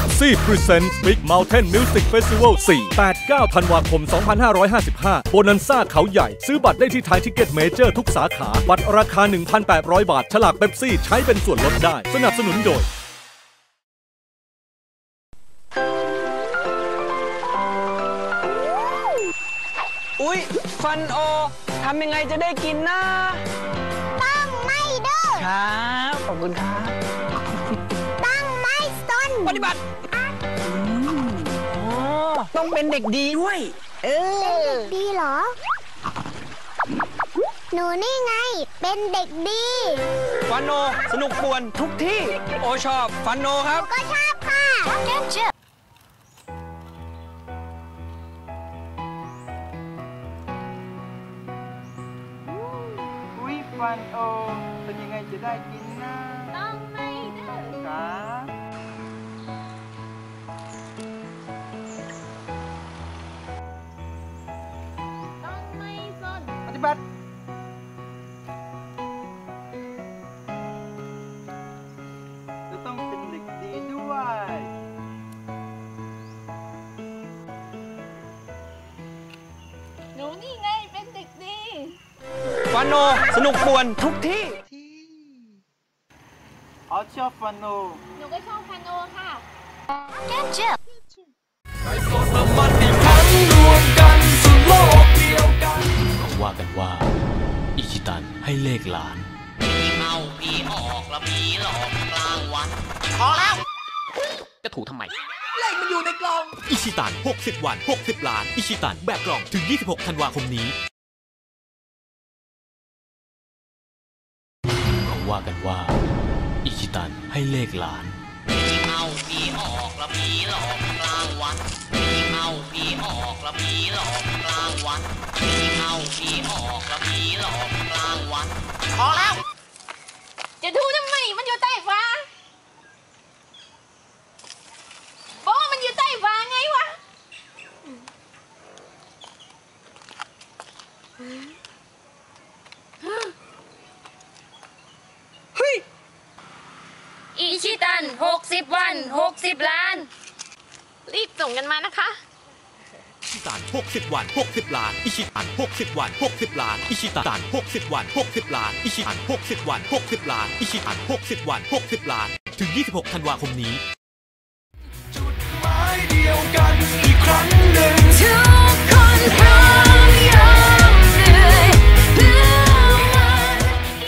เ e ปซี่พรีเซนต์ Big Mountain Music Festival 4 8 9 ธันวาคม 2555 โบนันซ่าเขาใหญ่ ซื้อบัตรได้ที่ไทยทิกเก็ตเมเจอร์ทุกสาขา บัตรราคา 1,800 บาท ฉลากเ e ปซี่ใช้เป็นส่วนลดได้ สนับสนุนโดยอุ๊ย ฟันโอทำยังไงจะได้กินนะ ต้องไม่ดื้อครับ ขอบคุณครับต้องไม่สน ปฏิบัติอ๋อต้องเป็นเด็กดีด้วย เอเป็นอ เด็กดีเหรอ หนูนี่ไง เป็นเด็กดี ฟันโน สนุกป่วนทุกที่ โอชอบ ฟันโนครับ ก็ชอบค่ะเจ้าเจ้าอุ้ยฟันโอเป็นยังไงจะได้กินนะ นปฏิบัติจะต้องเป็นเด็กดีด้วย หนูนี่ไงเป็นเด็กดีฟันโนสนุกป่วนทุกที่อ๋อชอบฟันโอหนูก็ชอบพาโนค่ะเจ้ ว่ากันว่า อิชิตันให้เลขหลานเอาผีออกแล้วผีหลอกกลางวันพอแล้ว จะถูทำไม เลขมันอยู่ในกล่อง อิชิตัน 60 วัน 60 ล้าน อิชิตันแบบกล่องถึง 26 ธันวาคมนี้เขาว่ากันว่า อิชิตันให้เลขหลานเอาผีออกแล้วผีหลอกกลางวัน เอาผีออกแล้วผีหลอกกลางวันเอาผีออกแล้วผีหลอกกลางวันพอแล้ว จะดูทำไมมันอยู่ใต้ฟ้าบอกว่ามันอยู่ใต้ฟ้าไงวะอิชิตัน 60 วัน 60 ล้าน รีบส่งกันมานะคะอิ ชิตัน60 วัน 60 ล้าน อิชิตัน60 วัน 60 ล้าน อิชิตัน60 วัน 60 ล้าน อิชิตัน60 วัน 60 ล้าน อิชิตัน60 วัน 60 ล้าน ถึง 26 ธันวาคมนี้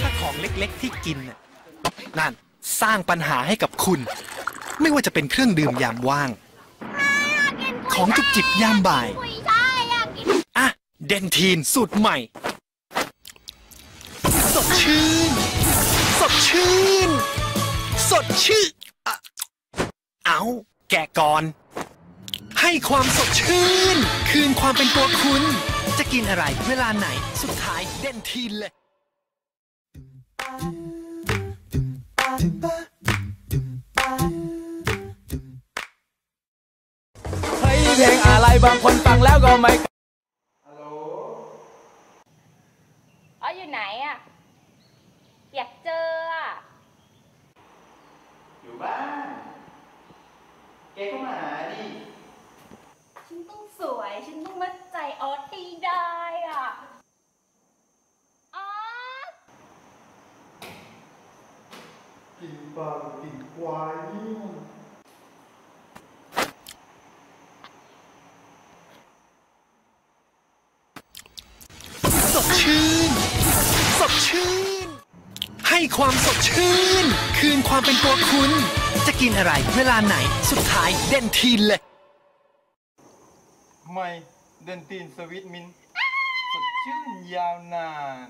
ถ้าของเล็กๆที่กินน่ะนั่นสร้างปัญหาให้กับคุณ ไม่ว่าจะเป็นเครื่องดื่มยามว่าง ของจุบจิบยามบ่ายคุยช่ายอยากกินอะ เดนทีนสูตรใหม่ สดชื่น สดชื่ชื่นสดชื่นอะเอาแกะก่อน ให้ความสดชื่น คืนความเป็นตัวคุณ จะกินอะไรเวลาไหนสุดท้ายเด่นทีเลยเอะไรบางคนฟังแล้วก็ไม่อ๋ออยู่ไหนอะ อยากเจออะ อยู่บ้านแกก็มาหาดิฉันต้องสวย ฉันต้องมัดใจออสให้ได้อะออสกินปลากินควายนี่ ความสดชื่น คืนความเป็นตัวคุณ จะกินอะไรเวลาไหนสุดท้ายเด่นทีเลย ไม่เดนทีนสวิตมิน สดชื่นยาวนาน